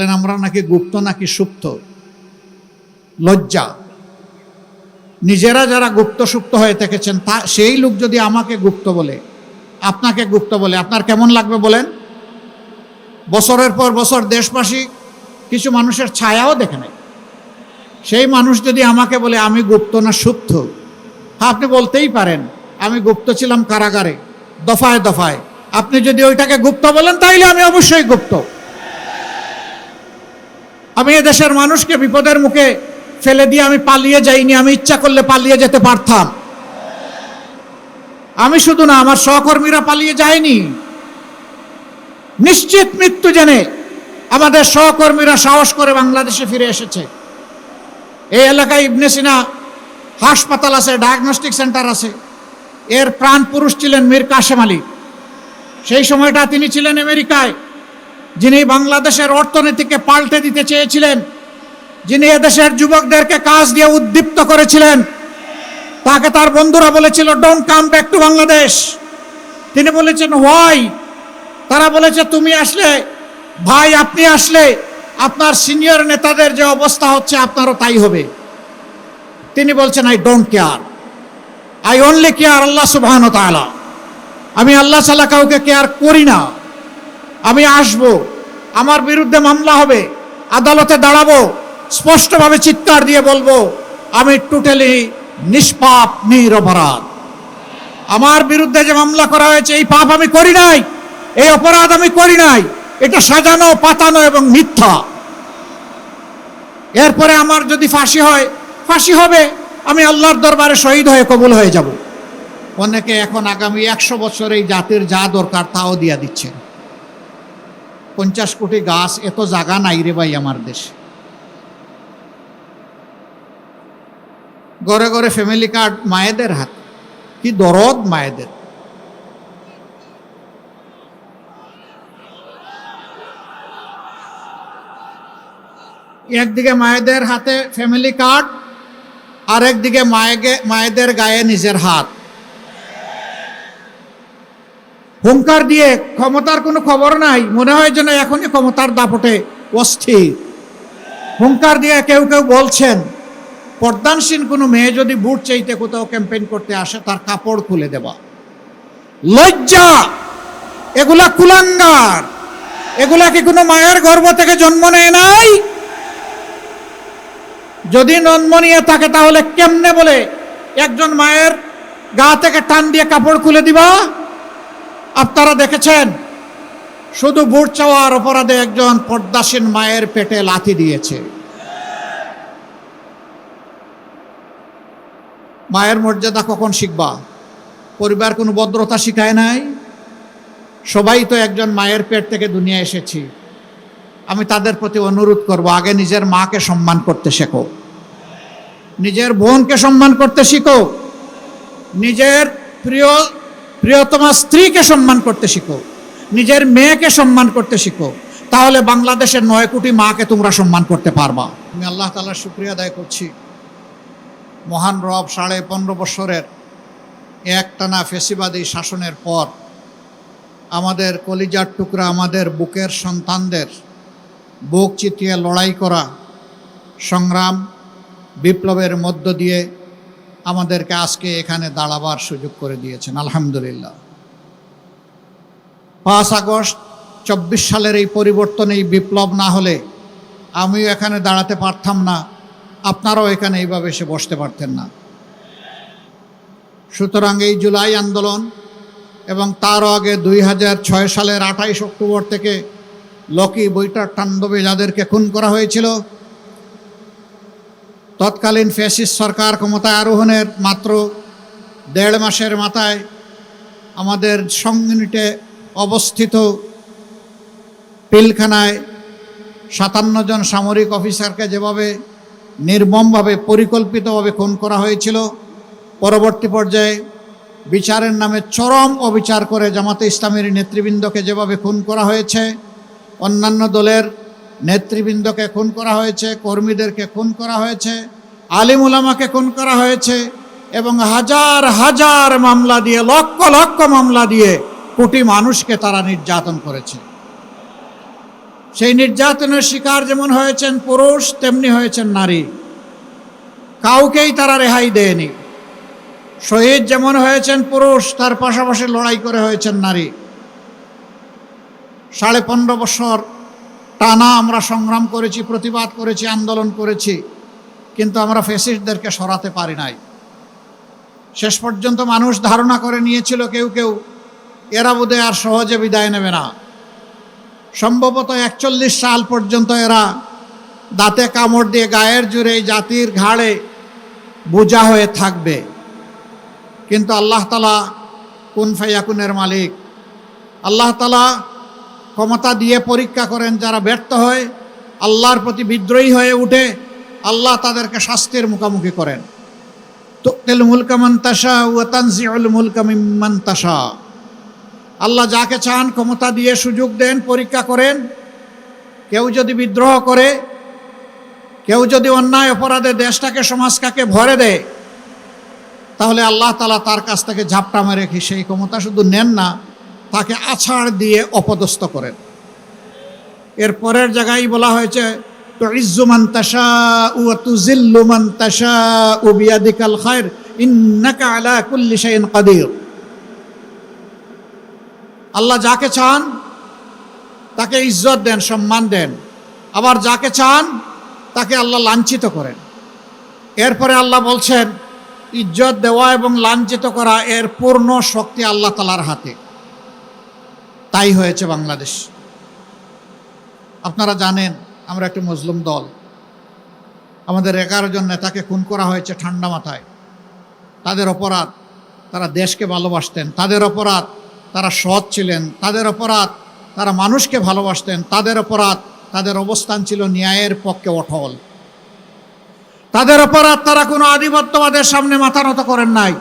বলেন, আমরা নাকি গুপ্ত, নাকি সুপ্ত? লজ্জা। নিজেরা যারা গুপ্ত, সুপ্ত হয়ে থেকেছেন, তা, সেই লোক যদি আমাকে গুপ্ত বলে, আপনাকে গুপ্ত বলে, আপনার কেমন লাগবে বলেন? বছরের পর বছর দেশবাসী কিছু মানুষের ছায়াও দেখে নেয়। সেই মানুষ যদি আমাকে বলে, আমি গুপ্ত না সুপ্ত? হ্যাঁ আপনি বলতেই পারেন, আমি গুপ্ত ছিলাম কারাগারে, দফায় দফায়। আপনি যদি ওইটাকে গুপ্ত বলেন, তাইলে আমি অবশ্যই গুপ্ত। আমি এদেশের মানুষকে বিপদের মুখে ফেলে দিয়ে আমি পালিয়ে যাইনি, আমি ইচ্ছা করলে পালিয়ে যেতে পারতাম। আমি শুধু না, আমার সহকর্মীরা পালিয়ে যায়নি। নিশ্চিত মৃত্যু জেনে আমাদের সহকর্মীরা সাহস করে বাংলাদেশে ফিরে এসেছে। এই এলাকায় ইবনে সিনা হাসপাতাল আছে ডায়াগনস্টিক সেন্টার আছে। এর প্রাণ পুরুষ ছিলেন মীর কাশেম আলী। সেই সময়টা তিনি ছিলেন আমেরিকায়। যিনি বাংলাদেশের অর্থনীতিকে পাল্টে দিতে চেয়েছিলেন, যিনি এদেশের যুবকদেরকে কাজ দিয়ে উদ্দীপ্ত করেছিলেন, তাকে তার বন্ধুরা বলেছিল don't come back to Bangladesh তিনি বলেছেন হোয়াই তারা বলেছে, তুমি আসলে, ভাই আপনি আসলে, আপনার সিনিয়র নেতাদের যে অবস্থা হচ্ছে, আপনারও তাই হবে। তিনি বলছেন I don't care I only care আল্লাহ সুবহান তাআলা। আমি আল্লাহ ছাড়া কাউকে কেয়ার করি না। আমি আসব, আমার বিরুদ্ধে মামলা হবে, আদালতে দাঁড়াবো, স্পষ্টভাবে চিৎকার দিয়ে বলব, আমি টোটালি নিষ্পাপ নিরপরাধ আমার বিরুদ্ধে যে মামলা করা হয়েছে, এই পাপ আমি করি নাই, এই অপরাধ আমি করি নাই, এটা সাজানো, পাতানো এবং মিথ্যা। এরপরে আমার যদি ফাঁসি হয়, ফাঁসি হবে, আমি আল্লাহর দরবারে শহীদ হয়ে কবুল হয়ে যাব। অনেকে এখন আগামী একশো বছর এই জাতির যা দরকার, তাও দিয়া দিচ্ছেন। পঞ্চাশ কোটি গাছ এত জায়গা নাই রে ভাই আমার দেশে। ঘরে ঘরে ফ্যামিলি কার্ড মায়েদের হাত। কি দরদ মায়েদের। একদিকে মায়েদের হাতে ফ্যামিলি কার্ড আর একদিকে মায়েকে মায়েদের গায়ে নিজের হাত। হুঙ্কার দিয়ে ক্ষমতার কোনো খবর নাই, মনে হয় যেন এখনই ক্ষমতার দাপটে অস্থির। হুঙ্কার দিয়ে কেউ কেউ বলছেন পর্দানসীন কোনো মেয়ে যদি বুট চাইতে কোথাও ক্যাম্পেইন করতে আসে, তার কাপড় খুলে দেওয়া লজ্জা! এগুলা কুলাঙ্গার! এগুলা কি কোনো মায়ের গর্ভ থেকে জন্ম নেয় নাই? যদি জন্ম নিয়ে থাকে, তাহলে কেমনে বলে, একজন মায়ের গা থেকে টান দিয়ে কাপড় খুলে দিবা? আপনারা দেখেছেন? শুধু বুট চাওয়ার অপরাধে একজন পর্দাসীন মায়ের পেটে লাথি দিয়েছে। মায়ের মর্যাদা কখন শিখবা? পরিবার কোনো ভদ্রতা শিখায় নাই? সবাই তো একজন মায়ের পেট থেকে দুনিয়া এসেছি। আমি তাদের প্রতি অনুরোধ করব, আগে নিজের মাকে সম্মান করতে শেখো। নিজের বোনকে সম্মান করতে শিখো। নিজের প্রিয় প্রিয়তমা স্ত্রীকে সম্মান করতে শিখো, নিজের মেয়েকে সম্মান করতে শিখো, তাহলে বাংলাদেশের নয় কোটি মাকে তোমরা সম্মান করতে পারবা। আমি আল্লাহ তালার শুক্রিয়া আদায় করছি। মহান রব সাড়ে পনেরো বছরের একটানা ফেসিবাদী শাসনের পর আমাদের কলিজার টুকরা, আমাদের বুকের সন্তানদের বুক চিতিয়ে লড়াই করা, সংগ্রাম বিপ্লবের মধ্য দিয়ে আমাদেরকে আজকে এখানে দাঁড়াবার সুযোগ করে দিয়েছেন, আলহামদুলিল্লাহ। পাঁচ আগস্ট চব্বিশ সালের এই পরিবর্তন, এই বিপ্লব না হলে আমিও এখানে দাঁড়াতে পারতাম না, আপনারাও এখানে এইভাবে এসে বসতে পারতেন না। সুতরাং এই জুলাই আন্দোলন এবং তারও আগে দুই হাজার ছয় সালের আঠাইশ অক্টোবর থেকে লকি বইটার তাণ্ডবে যাদেরকে খুন করা হয়েছিল তৎকালীন ফ্যাসিস্ট সরকার ক্ষমতায় আরোহণের মাত্র দেড় মাসের মাথায় আমাদের সংগিনীটে অবস্থিত পিলখানায় সাতান্ন জন সামরিক অফিসারকে যেভাবে নির্মমভাবে, পরিকল্পিতভাবে খুন করা হয়েছিল, পরবর্তী পর্যায়ে বিচারের নামে চরম অবিচার করে জামাতে ইসলামের নেতৃবৃন্দকে যেভাবে খুন করা হয়েছে, অন্যান্য দলের নেতৃবৃন্দকে খুন করা হয়েছে, কর্মীদেরকে খুন করা হয়েছে, আলিম উলামাকে খুন করা হয়েছে এবং হাজার হাজার মামলা দিয়ে, লক্ষ লক্ষ মামলা দিয়ে কোটি মানুষকে তারা নির্যাতন করেছে। সেই নির্যাতনের শিকার যেমন হয়েছেন পুরুষ, তেমনি হয়েছেন নারী। কাউকেই তারা রেহাই দেয়নি। শহীদ যেমন হয়েছেন পুরুষ, তার পাশাপাশি লড়াই করে হয়েছেন নারী। সাড়ে পনেরো বছর টানা আমরা সংগ্রাম করেছি, প্রতিবাদ করেছি, আন্দোলন করেছি, কিন্তু আমরা ফেসিস্টদেরকে সরাতে পারি নাই। শেষ পর্যন্ত মানুষ ধারণা করে নিয়েছিল কেউ কেউ, এরা বোধহয় আর সহজে বিদায় নেবে না। সম্ভবত একচল্লিশ সাল পর্যন্ত এরা দাঁতে কামড় দিয়ে গায়ের জুড়ে জাতির ঘাড়ে বোঝা হয়ে থাকবে। কিন্তু আল্লাহ তালা কুন ফাইয়াকুনের মালিক? আল্লাহ তালা ক্ষমতা দিয়ে পরীক্ষা করেন যারা ব্যর্থ হয়, আল্লাহর প্রতি বিদ্রোহী হয়ে উঠে, আল্লাহ তাদেরকে শাস্তির মুখোমুখি করেন। তুক্তিল মুলকা মন্তাসা ও তানজিউল মুলকা মিম্মান্তাসা আল্লাহ যাকে চান ক্ষমতা দিয়ে সুযোগ দেন, পরীক্ষা করেন। কেউ যদি বিদ্রোহ করে, কেউ যদি অন্যায় অপরাধে দেশটাকে, সমাজটাকে ভরে দেয়, তাহলে আল্লাহ তালা তার কাছ থেকে ঝাপটা মেরে সেই ক্ষমতা শুধু নেন না তাকে আছাড় দিয়ে অপদস্থ করেন। এর পরের জায়গায় বলা হয়েছে ইজ্জুমান তাসা আল্লাহ যাকে চান, তাকে ইজ্জত দেন, সম্মান দেন। আবার যাকে চান, তাকে আল্লাহ লাঞ্ছিত করেন। এরপরে আল্লাহ বলছেন, ইজ্জত দেওয়া এবং লাঞ্ছিত করা এর পূর্ণ শক্তি আল্লাহ তালার হাতে। তাই হয়েছে বাংলাদেশ। আপনারা জানেন, আমরা একটি মুসলিম দল। আমাদের এগারো জন নেতাকে খুন করা হয়েছে ঠান্ডা মাথায়। তাদের অপরাধ, তারা দেশকে ভালোবাসতেন। তাদের অপরাধ, তারা সৎ ছিলেন। তাদের অপরাধ, তারা মানুষকে ভালোবাসতেন। তাদের অপরাধ, তাদের অবস্থান ছিল ন্যায়ের পক্ষে অটল। তাদের অপরাধ তারা কোনো আধিপত্যবাদের সামনে মাথা নত করেন নাই।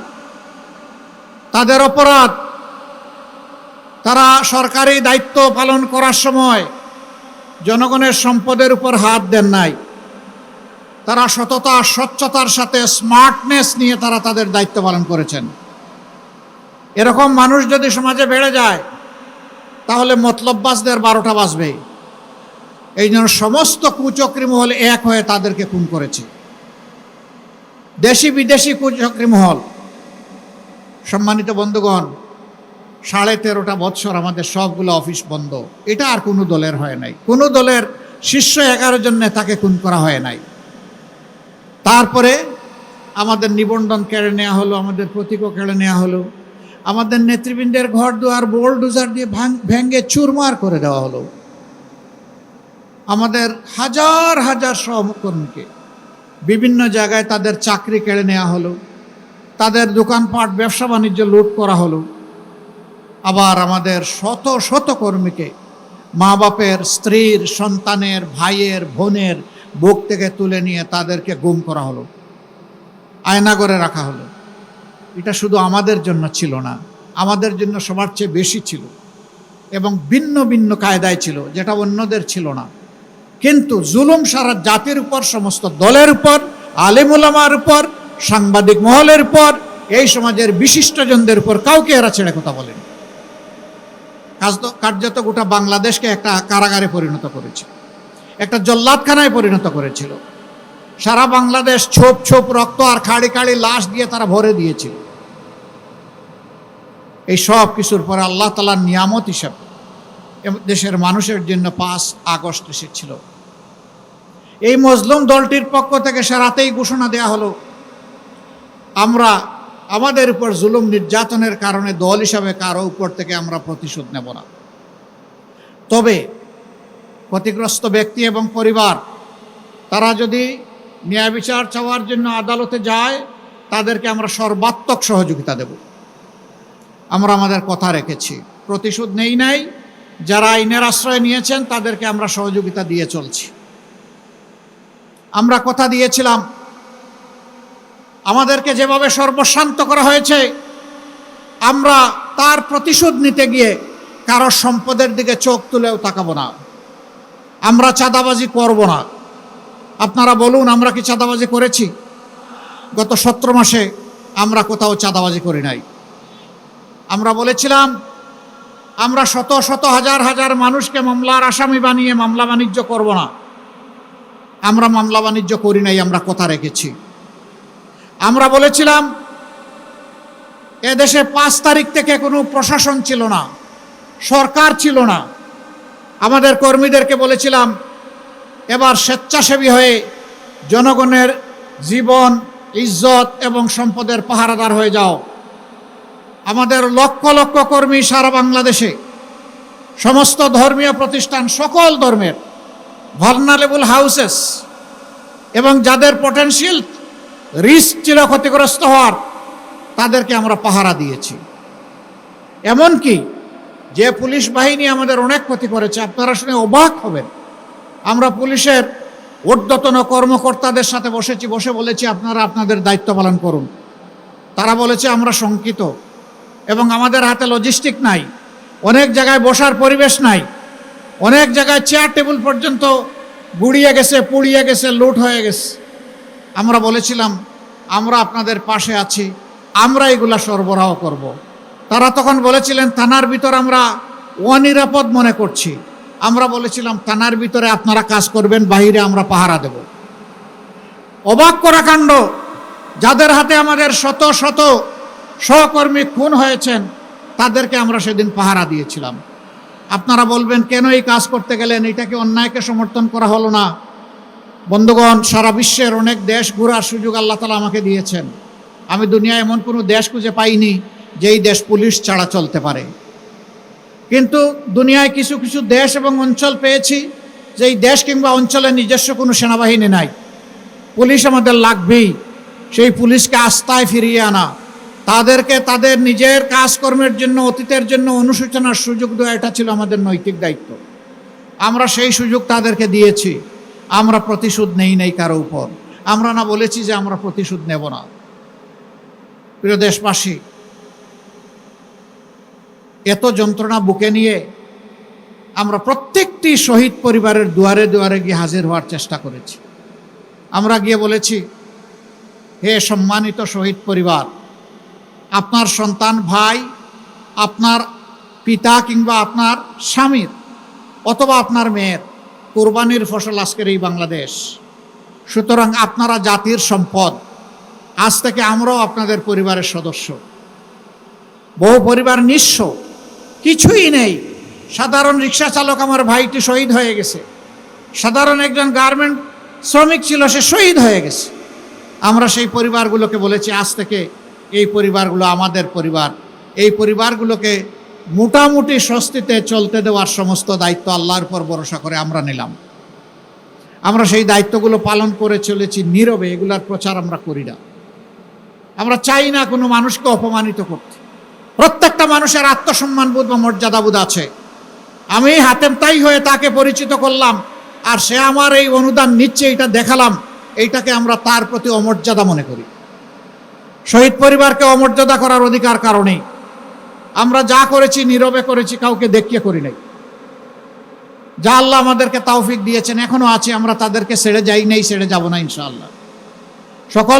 তাদের অপরাধ তারা সরকারি দায়িত্ব পালন করার সময় জনগণের সম্পদের উপর হাত দেন নাই। তারা সততা, স্বচ্ছতার সাথে স্মার্টনেস নিয়ে তারা তাদের দায়িত্ব পালন করেছেন। এরকম মানুষ যদি সমাজে বেড়ে যায়, তাহলে মতলববাসদের বারোটা বাজবে। এই জন্য সমস্ত কুচক্রি মহল এক হয়ে তাদেরকে খুন করেছে। দেশি বিদেশি কুচক্রি মহল সম্মানিত বন্ধুগণ সাড়ে তেরোটা বৎসর আমাদের সবগুলো অফিস বন্ধ। এটা আর কোনো দলের হয় নাই। কোনো দলের শীর্ষ এগারো জন নেতাকে খুন করা হয় নাই। তারপরে আমাদের নিবন্ধন কেড়ে নেওয়া হলো, আমাদের প্রতীকও কেড়ে নেওয়া হলো। আমাদের নেতৃবৃন্দের ঘর দুয়ার, বোল্ডোজার দিয়ে ভাঙ- ভেঙে চুরমার করে দেওয়া হলো। আমাদের হাজার হাজার সহকর্মীকে বিভিন্ন জায়গায় তাদের চাকরি কেড়ে নেওয়া হলো। তাদের দোকানপাট, ব্যবসা বাণিজ্য লুট করা হলো। আবার আমাদের শত শত কর্মীকে মা বাপের, স্ত্রীর, সন্তানের, ভাইয়ের, বোনের বুক থেকে তুলে নিয়ে তাদেরকে গুম করা হলো আয়নাগরে রাখা হলো। এটা শুধু আমাদের জন্য ছিল না, আমাদের জন্য সবার চেয়ে বেশি ছিল এবং ভিন্ন ভিন্ন কায়দায় ছিল, যেটা অন্যদের ছিল না। কিন্তু জুলুম সারা জাতির উপর, সমস্ত দলের উপর আলেমুলামার উপর, সাংবাদিক মহলের উপর, এই সমাজের বিশিষ্টজনদের উপর কাউকে এরা ছেড়ে কথা বলেন। কার্যত গোটা বাংলাদেশকে একটা কারাগারে পরিণত করেছে একটা জল্লাদখানায় পরিণত করেছিল। সারা বাংলাদেশ ছোপ ছোপ রক্ত আর খাড়ি খাড়ি লাশ দিয়ে তারা ভরে দিয়েছিল। এই সব কিছুর পরে আল্লাহ তালার নিয়ামত হিসাবে দেশের মানুষের জন্য পাঁচ আগস্ট এসেছিল। এই মজলুম দলটির পক্ষ থেকে সে রাতেই ঘোষণা দেয়া হলো, আমরা আমাদের উপর জুলুম নির্যাতনের কারণে দল হিসাবে কারও উপর থেকে আমরা প্রতিশোধ নেব না। তবে ক্ষতিগ্রস্ত ব্যক্তি এবং পরিবার, তারা যদি ন্যায় বিচার চাওয়ার জন্য আদালতে যায়, তাদেরকে আমরা সর্বাত্মক সহযোগিতা দেব। আমরা আমাদের কথা রেখেছি। প্রতিশোধ নেই নাই, যারা আইনের আশ্রয় নিয়েছেন, তাদেরকে আমরা সহযোগিতা দিয়ে চলছি। আমরা কথা দিয়েছিলাম আমাদেরকে যেভাবে সর্বশান্ত করা হয়েছে, আমরা তার প্রতিশোধ নিতে গিয়ে কারও সম্পদের দিকে চোখ তুলেও তাকাবো না। আমরা চাঁদাবাজি করব না। আপনারা বলুন, আমরা কি চাঁদাবাজি করেছি? গত সতেরো মাসে আমরা কোথাও চাঁদাবাজি করি নাই। আমরা বলেছিলাম, আমরা শত শত হাজার হাজার মানুষকে মামলার আসামি বানিয়ে মামলা বাণিজ্য করব না। আমরা মামলা বাণিজ্য করি নাই, আমরা কথা রেখেছি? আমরা বলেছিলাম এদেশে পাঁচ তারিখ থেকে কোনো প্রশাসন ছিল না, সরকার ছিল না। আমাদের কর্মীদেরকে বলেছিলাম, এবার স্বেচ্ছাসেবী হয়ে জনগণের জীবন, ইজ্জত এবং সম্পদের পাহারাদার হয়ে যাও। আমাদের লক্ষ লক্ষ কর্মী সারা বাংলাদেশে, সমস্ত ধর্মীয় প্রতিষ্ঠান সকল ধর্মের ভার্নালেবল হাউসেস এবং যাদের পটেনশিয়াল রিস্ক ছিল ক্ষতিগ্রস্ত হওয়ার, তাদেরকে আমরা পাহারা দিয়েছি। এমনকি যে পুলিশ বাহিনী আমাদের অনেক ক্ষতি করেছে, আপনারা শুনে অবাক হবেন। আমরা পুলিশের ঊর্ধ্বতন কর্মকর্তাদের সাথে বসেছি, বসে বলেছি, আপনারা আপনাদের দায়িত্ব পালন করুন। তারা বলেছে, আমরা শঙ্কিত এবং আমাদের হাতে লজিস্টিক নাই, অনেক জায়গায় বসার পরিবেশ নাই, অনেক জায়গায় চেয়ার টেবিল পর্যন্ত গুড়িয়ে গেছে, পুড়িয়ে গেছে লুট হয়ে গেছে। আমরা বলেছিলাম, আমরা আপনাদের পাশে আছি, আমরা এগুলা সরবরাহ করব। তারা তখন বলেছিলেন, থানার ভিতর আমরা অনিরাপদ মনে করছি। আমরা বলেছিলাম, থানার ভিতরে আপনারা কাজ করবেন, বাহিরে আমরা পাহারা দেব। অবাক করা কাণ্ড, যাদের হাতে আমাদের শত শত সহকর্মী খুন হয়েছেন, তাদেরকে আমরা সেদিন পাহারা দিয়েছিলাম। আপনারা বলবেন, কেন এই কাজ করতে গেলেন? এটাকে অন্যায়কে সমর্থন করা হলো না। বন্ধুগণ, সারা বিশ্বের অনেক দেশ ঘোরার সুযোগ আল্লাহ তালা আমাকে দিয়েছেন। আমি দুনিয়ায় এমন কোনো দেশ খুঁজে পাইনি, যেই দেশ পুলিশ ছাড়া চলতে পারে। কিন্তু দুনিয়ায় কিছু কিছু দেশ এবং অঞ্চল পেয়েছি, যেই দেশ কিংবা অঞ্চলে নিজস্ব কোনো সেনাবাহিনী নাই। পুলিশ আমাদের লাগবেই, সেই পুলিশকে আস্থায় ফিরিয়ে আনা। তাদেরকে তাদের নিজের কাজকর্মের জন্য, অতীতের জন্য অনুশোচনার সুযোগ দেওয়া, এটা ছিল আমাদের নৈতিক দায়িত্ব। আমরা সেই সুযোগ তাদেরকে দিয়েছি। আমরা প্রতিশোধ নেই নেই কারও উপর। আমরা না বলেছি যে আমরা প্রতিশোধ নেব না। প্রিয় দেশবাসী, এত যন্ত্রণা বুকে নিয়ে আমরা প্রত্যেকটি শহীদ পরিবারের দুয়ারে দুয়ারে গিয়ে হাজির হওয়ার চেষ্টা করেছি। আমরা গিয়ে বলেছি, হে সম্মানিত শহীদ পরিবার, আপনার সন্তান ভাই, আপনার পিতা কিংবা আপনার স্বামীর অথবা আপনার মেয়ের কোরবানির ফসল আজকের এই বাংলাদেশ। সুতরাং আপনারা জাতির সম্পদ, আজ থেকে আমরাও আপনাদের পরিবারের সদস্য। বহু পরিবার নিঃস্ব, কিছুই নেই। সাধারণ রিক্সা চালক আমার ভাইটি শহীদ হয়ে গেছে। সাধারণ একজন গার্মেন্ট শ্রমিক ছিল, সে শহীদ হয়ে গেছে। আমরা সেই পরিবারগুলোকে বলেছি, আজ থেকে এই পরিবারগুলো আমাদের পরিবার। এই পরিবারগুলোকে মোটামুটি স্বস্তিতে চলতে দেওয়ার সমস্ত দায়িত্ব আল্লাহর পর ভরসা করে আমরা নিলাম। আমরা সেই দায়িত্বগুলো পালন করে চলেছি নীরবে, এগুলার প্রচার আমরা করি না। আমরা চাই না কোনো মানুষকে অপমানিত করতে। প্রত্যেকটা মানুষের আত্মসম্মানবোধ বা মর্যাদাবোধ আছে। আমি হাতেম তাই হয়ে তাকে পরিচিত করলাম, আর সে আমার এই অনুদান নিচ্ছে, এটা দেখালাম, এইটাকে আমরা তার প্রতি অমর্যাদা মনে করি। শহীদ পরিবারকে অমর্যাদা করার অধিকার কারণেই আমরা যা করেছি, নীরবে করেছি, কাউকে দেখিয়ে করি নাই। যা আল্লাহ আমাদেরকে তাওফিক দিয়েছেন, এখনও আছে, আমরা তাদেরকে ছেড়ে যাই নাই, ছেড়ে যাব না ইনশাআল্লাহ। সকল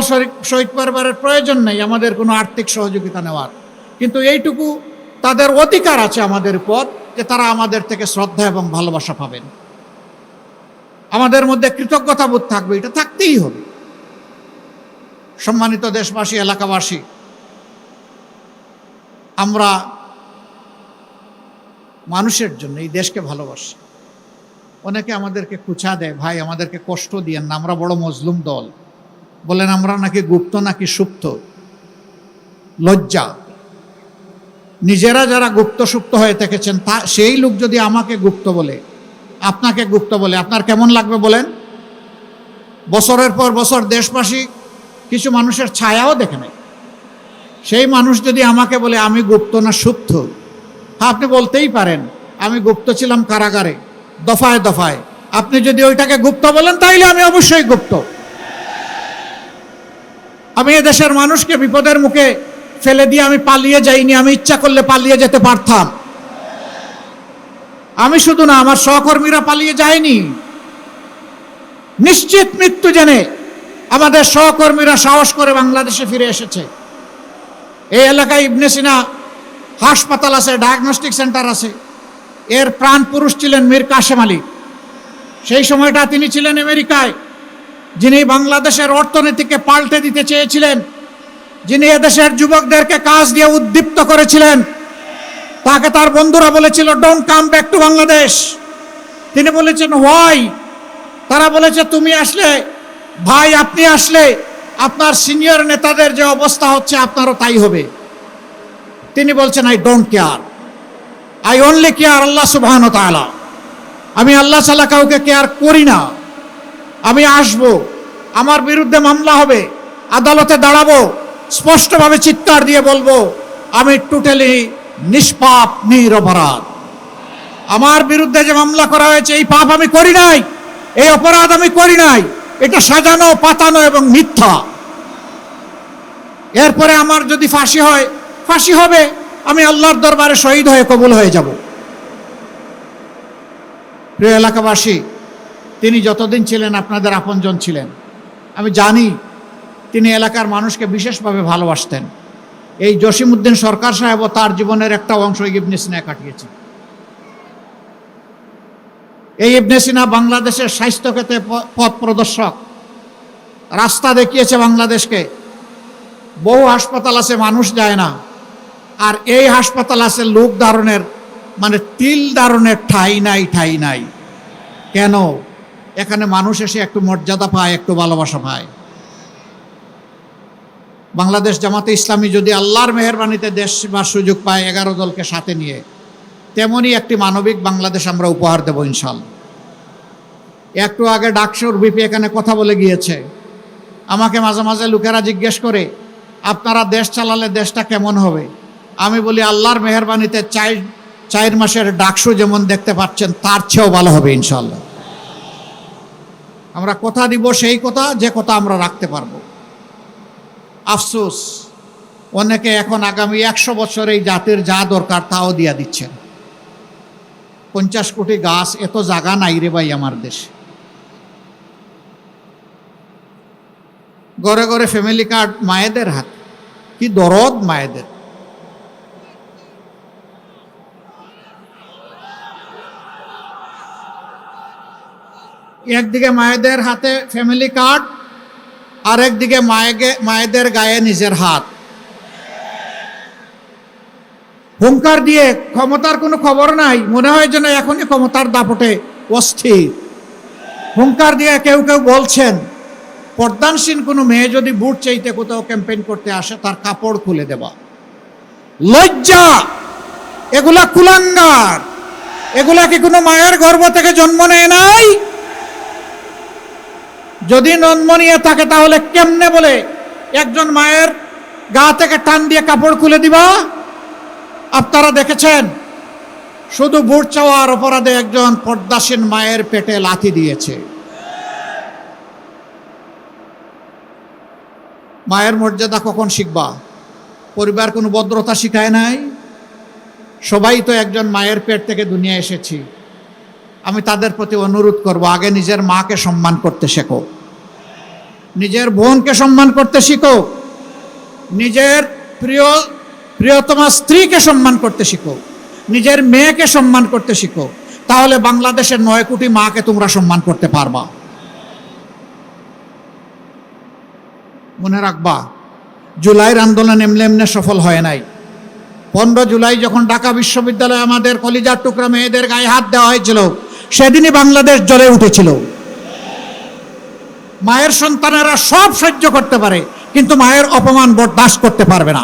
শহীদ পরিবারের প্রয়োজন নেই, আমাদের কোনো আর্থিক সহযোগিতা নেওয়ার। কিন্তু এইটুকু তাদের অধিকার আছে আমাদের উপর, যে তারা আমাদের থেকে শ্রদ্ধা এবং ভালোবাসা পাবেন। আমাদের মধ্যে কৃতজ্ঞতা বোধ থাকবে, এটা থাকতেই হবে। সম্মানিত দেশবাসী, এলাকাবাসী আমরা মানুষের জন্য, এই দেশকে ভালোবাসি। অনেকে আমাদেরকে কুচা দেয়, ভাই, আমাদেরকে কষ্ট দিয়েন না, আমরা বড় মজলুম দল। বলেন, আমরা নাকি গুপ্ত, নাকি সুপ্ত? লজ্জা। নিজেরা যারা গুপ্ত, সুপ্ত হয়ে থেকেছেন, তা, সেই লোক যদি আমাকে গুপ্ত বলে, আপনাকে গুপ্ত বলে, আপনার কেমন লাগবে বলেন? বছরের পর বছর দেশবাসী কিছু মানুষের ছায়াও দেখে নেয়। সেই মানুষ যদি আমাকে বলে, আমি গুপ্ত না সুপ্ত? হ্যাঁ আপনি বলতেই পারেন, আমি গুপ্ত ছিলাম কারাগারে, দফায় দফায়। আপনি যদি ওইটাকে গুপ্ত বলেন, তাইলে আমি অবশ্যই গুপ্ত। আমি দেশের মানুষকে বিপদের মুখে ফেলে দিয়ে আমি পালিয়ে যাইনি, আমি ইচ্ছা করলে পালিয়ে যেতে পারতাম। আমি শুধু না, আমার সহকর্মীরা পালিয়ে যায়নি। নিশ্চিত মৃত্যু জেনে আমাদের সহকর্মীরা সাহস করে বাংলাদেশে ফিরে এসেছে। এই এলাকায় ইবনে সিনা হাসপাতাল আছে ডায়াগনস্টিক সেন্টার আছে। এর প্রাণ পুরুষ ছিলেন মীর কাশেম আলী। সেই সময়টা তিনি ছিলেন আমেরিকায়, যিনি বাংলাদেশের অর্থনীতিকে পাল্টে দিতে চেয়েছিলেন, যিনি এদেশের যুবকদেরকে কাজ দিয়ে উদ্দীপ্ত করেছিলেন। তাকে তার বন্ধুরা বলেছিল don't come back to Bangladesh তিনি বলেছেন হোয়াই তারা বলেছে, তুমি আসলে, ভাই, আপনি আসলে আপনার সিনিয়র নেতাদের যে অবস্থা হচ্ছে, আপনারও তাই হবে। তিনি বলছেন I don't care I only care আল্লাহ সুবহান তাআলা। আমি আল্লাহ সাল্লাহ কাউকে কেয়ার করি না। আমি আসব, আমার বিরুদ্ধে মামলা হবে, আদালতে দাঁড়াবো, স্পষ্টভাবে চিৎকার দিয়ে বলব, আমি টোটালি নিষ্পাপ নিরপরাধ আমার বিরুদ্ধে যে মামলা করা হয়েছে, এই পাপ আমি করি নাই, এই অপরাধ আমি করি নাই। এটা সাজানো, পাতানো এবং মিথ্যা। এরপরে আমার যদি ফাঁসি হয়, ফাঁসি হবে, আমি আল্লাহর দরবারে শহীদ হয়ে কবুল হয়ে যাব। প্রিয় এলাকাবাসী, তিনি যতদিন ছিলেন আপনাদের আপনজন ছিলেন। আমি জানি তিনি এলাকার মানুষকে বিশেষভাবে ভালোবাসতেন। এই জসিমউদ্দিন সরকার সাহেবও তার জীবনের একটা অংশ ইবনে সিনা কাটিয়েছে এই ইবনে সিনা বাংলাদেশের স্বাস্থ্য ক্ষেত্রে পথ প্রদর্শক। রাস্তা দেখিয়েছে বাংলাদেশকে। বহু হাসপাতাল আছে, মানুষ যায় না। আর এই হাসপাতাল আছে লোক ধারণের মানে তিল ধারণের ঠাই নাই ঠাই নাই। কেন? এখানে মানুষ এসে একটু মর্যাদা পায়, একটু ভালোবাসা পায়। বাংলাদেশ জামাতে ইসলামী যদি আল্লাহর মেহরবানিতে দেশ বা সুযোগ পায়, এগারো দলকে সাথে নিয়ে। তেমনই একটি মানবিক বাংলাদেশ আমরা উপহার দেব ইনশাল একটু আগে ডাকসুর বিপি এখানে কথা বলে গিয়েছে। আমাকে মাঝে মাঝে লোকেরা জিজ্ঞেস করে, আপনারা দেশ চালালে দেশটা কেমন হবে? আমি বলি, আল্লাহর মেহরবানিতে চাই, চার মাসের ডাকসু যেমন দেখতে পাচ্ছেন, তার চেয়েও ভালো হবে ইনশাল্লাহ। আমরা কথা দিব সেই কথা, যে কথা আমরা রাখতে পারব। আফসোস, অনেকে এখন আগামী একশো বছর এই জাতির যা দরকার তাও দিয়া দিচ্ছেন। পঞ্চাশ কোটি গাছ এত জায়গা নাই রে ভাই আমার দেশে। ঘরে ঘরে ফ্যামিলি কার্ড মায়েদের হাত। কি দরদ মায়েদের। একদিকে মায়েদের হাতে ফ্যামিলি কার্ড আর একদিকে মায়েকে মায়েদের গায়ে নিজের হাত। হুঙ্কার দিয়ে ক্ষমতার কোনো খবর নাই, মনে হয় যেন এখনই ক্ষমতার দাপটে অস্থির। হুঙ্কার দিয়ে কেউ কেউ বলছেন, পর্দানসীন কোনো মেয়ে যদি বুট চাইতে কোথাও ক্যাম্পেইন করতে আসে, তার কাপড় খুলে দেবা। লজ্জা! এগুলা কুলাঙ্গার! এগুলা কি কোনো মায়ের গর্ভ থেকে জন্ম নেয় নাই? যদি জন্ম থাকে, তাহলে কেমনে বলে, একজন মায়ের গা থেকে টান দিয়ে কাপড় খুলে দিবা? আপনারা দেখেছেন? শুধু বুট চাওয়ার অপরাধে একজন পর্দাসীন মায়ের পেটে লাথি দিয়েছে। মায়ের মর্যাদা কখন শিখবা? পরিবার কোনো ভদ্রতা শিখায় নাই? সবাই তো একজন মায়ের পেট থেকে দুনিয়া এসেছি। আমি তাদের প্রতি অনুরোধ করব, আগে নিজের মাকে সম্মান করতে শেখো। নিজের বোনকে সম্মান করতে শিখো। নিজের প্রিয় প্রিয়তমা স্ত্রীকে সম্মান করতে শিখো, নিজের মেয়েকে সম্মান করতে শিখো, তাহলে বাংলাদেশের নয় কোটি মাকে তোমরা সম্মান করতে পারবা। মনে রাখবা, জুলাইয়ের আন্দোলন এমনি এমনি সফল হয় নাই। পনেরো জুলাই যখন ঢাকা বিশ্ববিদ্যালয়ে আমাদের কলিজার টুকরা মেয়েদের গায়ে হাত দেওয়া হয়েছিল, সেদিনই বাংলাদেশ জ্বলে উঠেছিল। মায়ের সন্তানেরা সব সহ্য করতে পারে, কিন্তু মায়ের অপমান বরদাস্ত করতে পারবে না।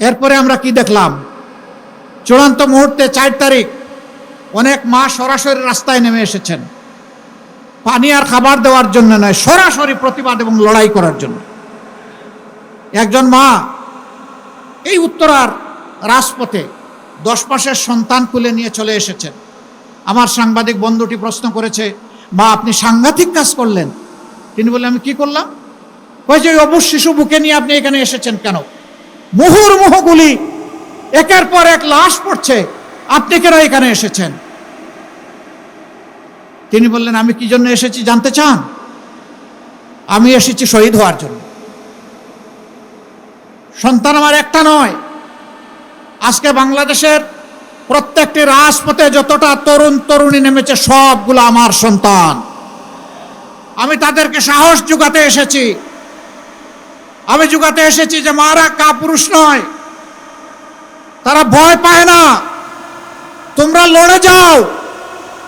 এরপরে আমরা কি দেখলাম? চূড়ান্ত মুহূর্তে চার তারিখ, অনেক মা সরাসরি রাস্তায় নেমে এসেছেন। পানি আর খাবার দেওয়ার জন্য নয়, সরাসরি প্রতিবাদ এবং লড়াই করার জন্য। একজন মা এই উত্তরার রাজপথে দশ মাসের সন্তান কুলে নিয়ে চলে এসেছেন। আমার সাংবাদিক বন্ধুটি প্রশ্ন করেছে, মা, আপনি সাংঘাতিক কাজ করলেন। তিনি বললেন, আমি কি করলাম? ওই যে অবুজ শিশু বুকে নিয়ে আপনি এখানে এসেছেন কেন? মুহুর মুহ গুলি একের পর এক লাশ পড়ছে। আপনি কেন এখানে এসেছেন? তিনি বললেন, আমি কি জন্য এসেছি জানতে চান? আমি এসেছি শহীদ হওয়ার জন্য। সন্তান আমার একটা নয়। আজকে বাংলাদেশের প্রত্যেকটি রাজপথে যতটা তরুণ তরুণী নেমেছে, সবগুলো আমার সন্তান। আমি তাদেরকে সাহস যোগাতে এসেছি। আমি যোগাতে এসেছি যে মারা কাপুরুষ নয়। তারা ভয় পায় না। তোমরা লড়ে যাও।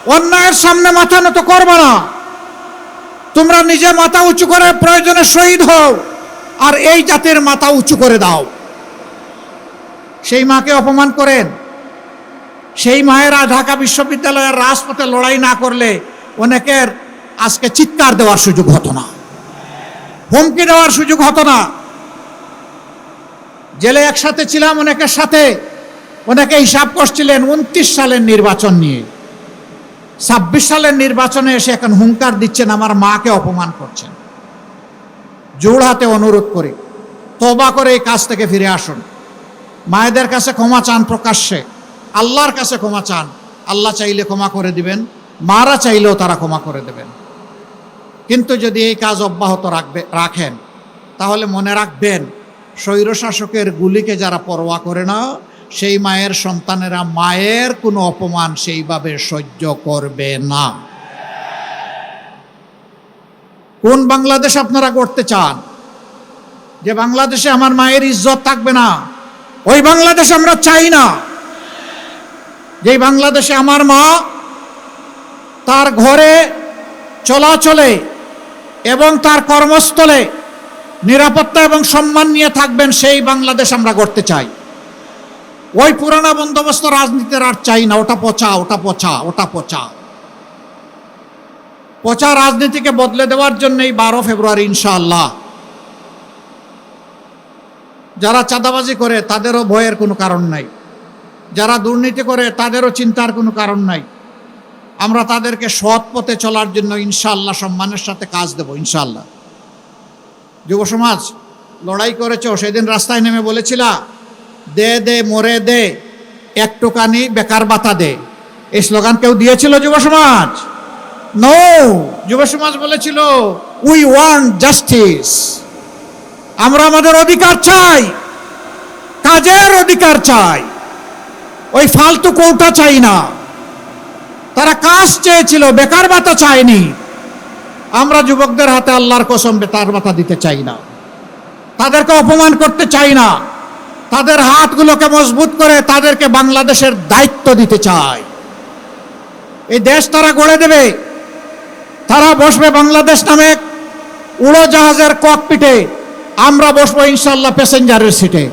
অন্যায়ের সামনে মাথা নত করবে না। তোমরা নিজে মাথা উঁচু করে প্রয়োজনে শহীদ হও আর এই জাতির মাথা উঁচু করে দাও। সেই মাকে অপমান করেন। সেই মায়েরা ঢাকা বিশ্ববিদ্যালয়ের রাজপথে লড়াই না করলে অনেকের আজকে চিৎকার দেওয়ার সুযোগ হতো না। হুমকি দেওয়ার সুযোগ হতো না। জেলে একসাথে ছিলাম, অনেকের সাথে। অনেকে হিসাব করছিলেন, উনত্রিশ সালের নির্বাচন নিয়ে। ছাব্বিশ সালের নির্বাচনে এসে এখন হুঙ্কার দিচ্ছেন, আমার মাকে অপমান করছেন। জোড় হাতে অনুরোধ করে তবা করে এই কাজ থেকে ফিরে আসুন। মায়েদের কাছে ক্ষমা চান প্রকাশ্যে, আল্লাহর কাছে ক্ষমা চান। আল্লাহ চাইলে ক্ষমা করে দিবেন, মারা চাইলেও তারা ক্ষমা করে দেবেন। কিন্তু যদি এই কাজ অব্যাহত রাখবে, রাখেন, তাহলে মনে রাখবেন, স্বৈরশাসকের গুলিকে যারা পরোয়া করে না, সেই মায়ের সন্তানেরা মায়ের কোনো অপমান সেইভাবে সহ্য করবে না। কোন বাংলাদেশ আপনারা করতে চান? যে বাংলাদেশে আমার মায়ের ইজ্জত থাকবে না, ওই বাংলাদেশ আমরা চাই না। যেই বাংলাদেশে আমার মা, তার ঘরে চলাচলে এবং তার কর্মস্থলে নিরাপত্তা এবং সম্মান নিয়ে থাকবেন, সেই বাংলাদেশ আমরা করতে চাই। ওই পুরানা বন্দোবস্ত রাজনীতির আর চাই না, ওটা পচা ওটা পচা ওটা পচা। পচা রাজনীতিকে বদলে দেওয়ার জন্য এই বারো ফেব্রুয়ারি, ইনশাআল্লাহ। যারা চাঁদাবাজি করে, তাদেরও ভয়ের কোনো কারণ নাই। যারা দুর্নীতি করে, তাদেরও চিন্তার কোনো কারণ নাই। আমরা তাদেরকে সৎ পথে চলার জন্য ইনশাল্লাহ সম্মানের সাথে কাজ দেব ইনশাল্লাহ যুব সমাজ, লড়াই করেছ, সেদিন রাস্তায় নেমে বলেছিলা, দে দে, মরে দে একটুখানি বেকার বাতা দে। এই স্লোগান কেউ দিয়েছিল যুব সমাজ? নো যুব সমাজ বলেছিল উই ওয়ান্ট জাস্টিস আমরা আমাদের অধিকার চাই, কাজের অধিকার চাই। ওই ফালতু কৌটা চাই না। তারা কাজ চেয়েছিল, বেকার ভাতা চায়নি। আমরা যুবকদের হাতে আল্লাহর কসম বেকার ভাতা দিতে চাই না। তাদেরকে অপমান করতে চাই না। তাদের হাতগুলোকে মজবুত করে তাদেরকে বাংলাদেশের দায়িত্ব দিতে চাই। এই দেশ তারা গড়ে দেবে। তারা বসবে বাংলাদেশ নামে উড়োজাহাজের ককপিটে আমরা বসবো ইনশাল্লাহ প্যাসেঞ্জারের সিটে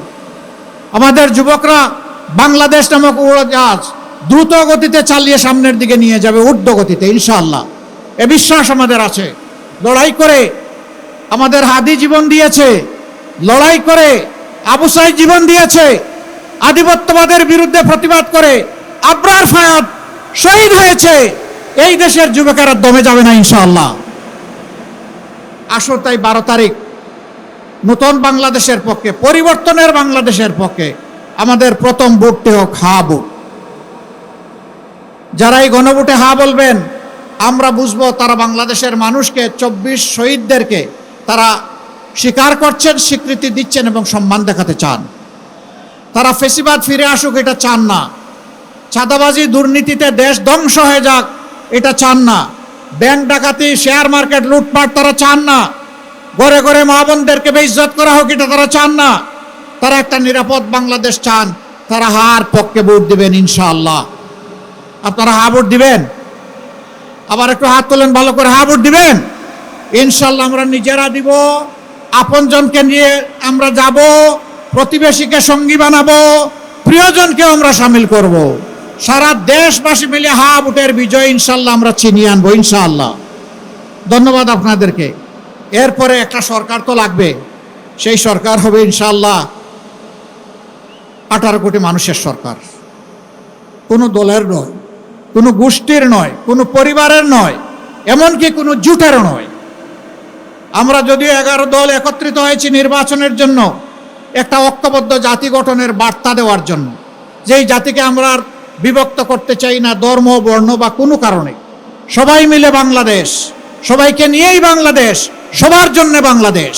আমাদের যুবকরা বাংলাদেশ নামক উড়োজাহাজ দ্রুত গতিতে চালিয়ে সামনের দিকে নিয়ে যাবে ঊর্ধ্ব গতিতে ইনশাআল্লাহ। এ বিশ্বাস আমাদের আছে। লড়াই করে আমাদের হাদি জীবন দিয়েছে। লড়াই করে আবু জীবন দিয়েছে। আধিপত্যবাদের বিরুদ্ধে প্রতিবাদ করে আবরার ফায়াদ শহীদ হয়েছে। এই দেশের যুবকেরা দমে যাবে না, ইনশাআল্লাহ। আসো তাই বারো তারিখ। নতুন বাংলাদেশের পক্ষে, পরিবর্তনের বাংলাদেশের পক্ষে আমাদের প্রথম ভোটটি হোক, হা ভোট। যারা এই গণভোটে হা বলবেন, আমরা বুঝব তারা বাংলাদেশের মানুষকে, চব্বিশ শহীদদেরকে তারা স্বীকার করছেন, স্বীকৃতি দিচ্ছেন এবং সম্মান দেখাতে চান। তারা ফেসিবাদ ফিরে আসুক, এটা চান না। চাঁদাবাজি দুর্নীতিতে দেশ ধ্বংস হয়ে যাক, এটা চান না। ব্যাংক ডাকাতি, শেয়ার মার্কেট লুটপাট, তারা চান না। ঘরে ঘরে মা বোনদেরকে বেইজ্জত করা হোক, এটা তারা চান না। তারা একটা নিরাপদ বাংলাদেশ চান, তারা হার পক্ষে ভোট দিবেন, ইনশাআল্লাহ। আপনারা হা ভোট দিবেন? আবার একটু হাত তোলেন, ভালো করে হাবুট দিবেন? ইনশাল্লাহ আমরা নিজেরা দিব, আপনজনকে নিয়ে আমরা যাব, প্রতিবেশীকে সঙ্গী বানাবো, প্রিয়জনকেও আমরা সামিল করব। সারা দেশবাসী মিলে হা ভোটের বিজয় ইনশাল্লাহ আমরা ছিনিয়ে আনব ইনশাআল্লাহ ধন্যবাদ আপনাদেরকে। এরপরে একটা সরকার তো লাগবে। সেই সরকার হবে ইনশাল্লাহ আঠারো কোটি মানুষের সরকার। কোনো দলের নয়। কোনো গোষ্ঠীর নয়, কোনো পরিবারের নয়, এমনকি কোনো জুটেরও নয়। আমরা যদিও এগারো দল একত্রিত হয়েছি নির্বাচনের জন্য, একটা ঐক্যবদ্ধ জাতি গঠনের বার্তা দেওয়ার জন্য। যেই জাতিকে আমরা বিভক্ত করতে চাই না, ধর্ম, বর্ণ বা কোনো কারণে। সবাই মিলে বাংলাদেশ, সবাইকে নিয়েই বাংলাদেশ, সবার জন্য বাংলাদেশ।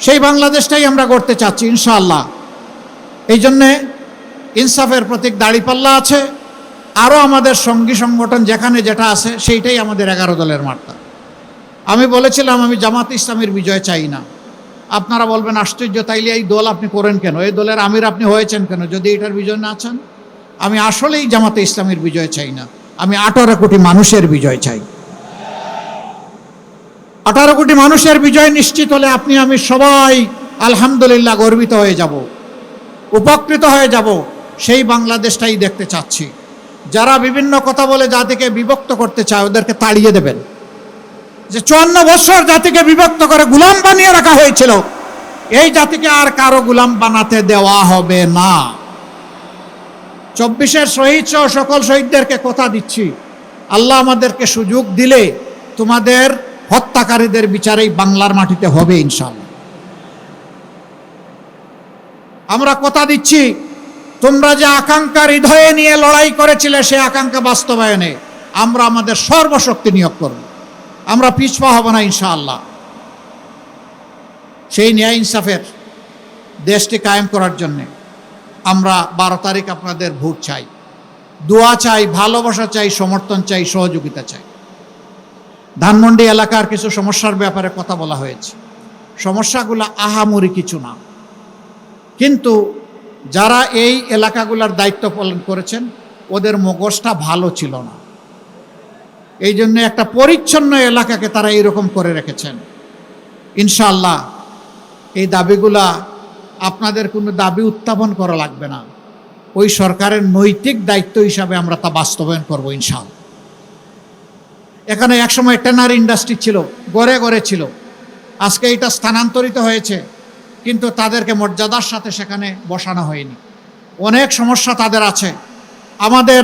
সেই বাংলাদেশটাই আমরা গড়তে চাচ্ছি, ইনশাআল্লাহ। এই জন্যে ইনসাফের প্রতীক দাড়িপাল্লা আছে। আরও আমাদের সঙ্গী সংগঠন যেখানে যেটা আছে, সেইটাই আমাদের এগারো দলের মার্কা আমি বলেছিলাম, আমি জামাত ইসলামের বিজয় চাই না। আপনারা বলবেন, আশ্চর্য, তাইলে এই দল আপনি করেন কেন? এই দলের আমির আপনি হয়েছেন কেন? যদি এটার বিজয় না চান? আমি আসলেই জামাতে ইসলামের বিজয় চাই না। আমি আঠারো কোটি মানুষের বিজয় চাই। আঠারো কোটি মানুষের বিজয় নিশ্চিত হলে আপনি, আমি সবাই আলহামদুলিল্লাহ গর্বিত হয়ে যাব, উপকৃত হয়ে যাব। সেই বাংলাদেশটাই দেখতে চাচ্ছি। যারা বিভিন্ন কথা বলে জাতিকে বিভক্ত করতে চায়, ওদেরকে তাড়িয়ে দেবেন। যে চুয়ান্ন বছর জাতিকে বিভক্ত করে গুলাম বানিয়ে রাখা হয়েছিল, এই জাতিকে আর কারও গুলাম বানাতে দেওয়া হবে না। চব্বিশের শহীদ সহ সকল শহীদদেরকে কথা দিচ্ছি। আল্লাহ আমাদেরকে সুযোগ দিলে তোমাদের হত্যাকারীদের বিচারেই বাংলার মাটিতে হবে ইনশাল্লাহ আমরা কথা দিচ্ছি তোমরা যে আকাঙ্ক্ষা হৃদয়ে নিয়ে লড়াই করেছিলে সে আকাঙ্ক্ষা বাস্তবায়নে আমরা আমাদের সর্বশক্তি নিয়োগ করব। আমরা পিছপা হব না ইনশাআল্লাহ। সেই ন্যায় ইনসাফের দেশটি কায়েম করার জন্যে আমরা বারো তারিখ আপনাদের ভোট চাই। দোয়া চাই, ভালোবাসা চাই, সমর্থন চাই, সহযোগিতা চাই। ধানমন্ডি এলাকার কিছু সমস্যার ব্যাপারে কথা বলা হয়েছে। সমস্যাগুলো আহামরি কিছু না। কিন্তু যারা এই এলাকাগুলোর দায়িত্ব পালন করেছেন, ওদের মগজটা ভালো ছিল না। এই জন্য একটা পরিচ্ছন্ন এলাকাকে তারা এইরকম করে রেখেছেন। ইনশাল্লাহ এই দাবিগুলা আপনাদের কোনো দাবি উত্থাপন করা লাগবে না। ওই সরকারের নৈতিক দায়িত্ব হিসাবে আমরা তা বাস্তবায়ন করব ইনশাআল্লাহ। এখানে একসময় টেনার ইন্ডাস্ট্রি ছিল, গড়ে গড়ে ছিল। আজকে এটা স্থানান্তরিত হয়েছে। কিন্তু তাদেরকে মর্যাদার সাথে সেখানে বসানো হয়নি। অনেক সমস্যা তাদের আছে। আমাদের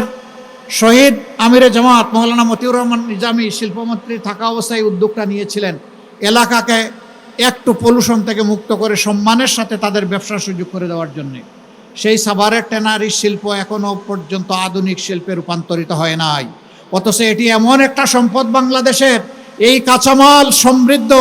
শহীদ আমিরে জামাত মৌলানা মতিউর রহমান নিজামী শিল্পমন্ত্রী থাকা অবস্থায় উদ্যোগটা নিয়েছিলেন। এলাকাকে একটু পলিউশন থেকে মুক্ত করে সম্মানের সাথে তাদের ব্যবসার সুযোগ করে দেওয়ার জন্যে। সেই সাভারের টেনারি শিল্প এখনও পর্যন্ত আধুনিক শিল্পে রূপান্তরিত হয় নাই। অথচ এটি এমন একটা সম্পদ বাংলাদেশের। এই কাঁচামাল সমৃদ্ধ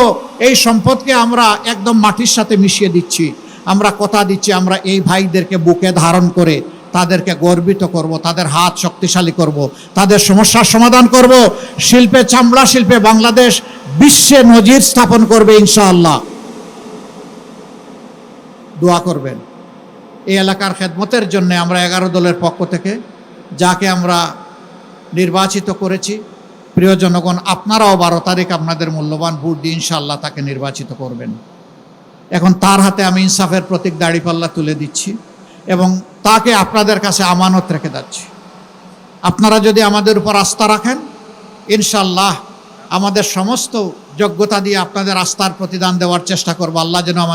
এই সম্পদকে আমরা একদম মাটির সাথে মিশিয়ে দিচ্ছি। আমরা কথা দিচ্ছি, আমরা এই ভাইদেরকে বুকে ধারণ করে তাদেরকে গর্বিত করব, তাদের হাত শক্তিশালী করব, তাদের সমস্যার সমাধান করব। শিল্পে চামড়া, শিল্পে বাংলাদেশ বিশ্বে নজির স্থাপন করবে ইনশাআল্লাহ। দোয়া করবেন। এই এলাকার খেদমতের জন্য আমরা এগারো দলের পক্ষ থেকে যাকে আমরা নির্বাচিত করেছি প্রিয় জনগণ, আপনারাও বারো তারিখ আপনাদের মূল্যবান ভোট দিয়ে ইনশাআল্লাহ তাকে নির্বাচিত করবেন। এখন তার হাতে আমি ইনসাফের প্রতীক দাড়িপাল্লা তুলে দিচ্ছি এবং তাকে আপনাদের কাছে আমানত রেখে যাচ্ছি। আপনারা যদি আমাদের উপর আস্থা রাখেন ইনশাল্লাহ আমাদের সমস্ত যোগ্যতা দিয়ে আপনাদের আস্থার প্রতিদান দেওয়ার চেষ্টা করব। আল্লাহ যেন আমাদের